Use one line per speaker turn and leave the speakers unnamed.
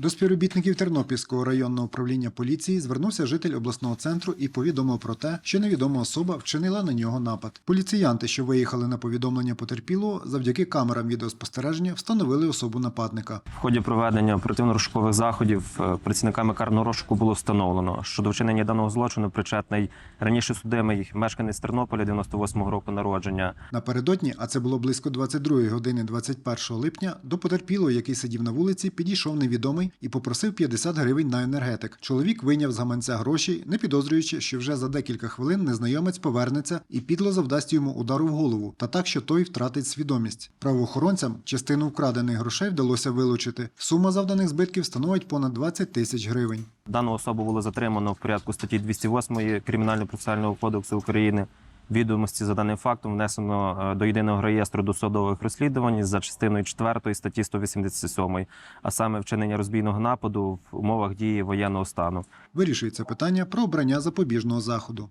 До співробітників Тернопільського районного управління поліції звернувся житель обласного центру і повідомив про те, що невідома особа вчинила на нього напад. Поліціянти, що виїхали на повідомлення потерпілого, завдяки камерам відеоспостереження встановили особу нападника.
В ході проведення оперативно-розшукових заходів е, працівниками карного розшуку було встановлено, що до вчинення даного злочину причетний раніше судимий мешканець Тернополя 98-го року народження.
Напередодні, а це було близько 22 години 21 липня, до потерпілого, який сидів на вулиці, підійшов невідомий і попросив 50 гривень на енергетик. Чоловік вийняв з гаманця гроші, не підозрюючи, що вже за декілька хвилин незнайомець повернеться і підло завдасть йому удару в голову, та так, що той втратить свідомість. Правоохоронцям частину вкрадених грошей вдалося вилучити. Сума завданих збитків становить понад 20 тисяч гривень.
Дану особу було затримано в порядку статті 208 Кримінально-процесуального кодексу України. Відомості за даним фактом внесено е, до єдиного реєстру досудових розслідувань за частиною 4 статті 187, а саме вчинення розбійного нападу в умовах дії воєнного стану.
Вирішується питання про обрання запобіжного заходу.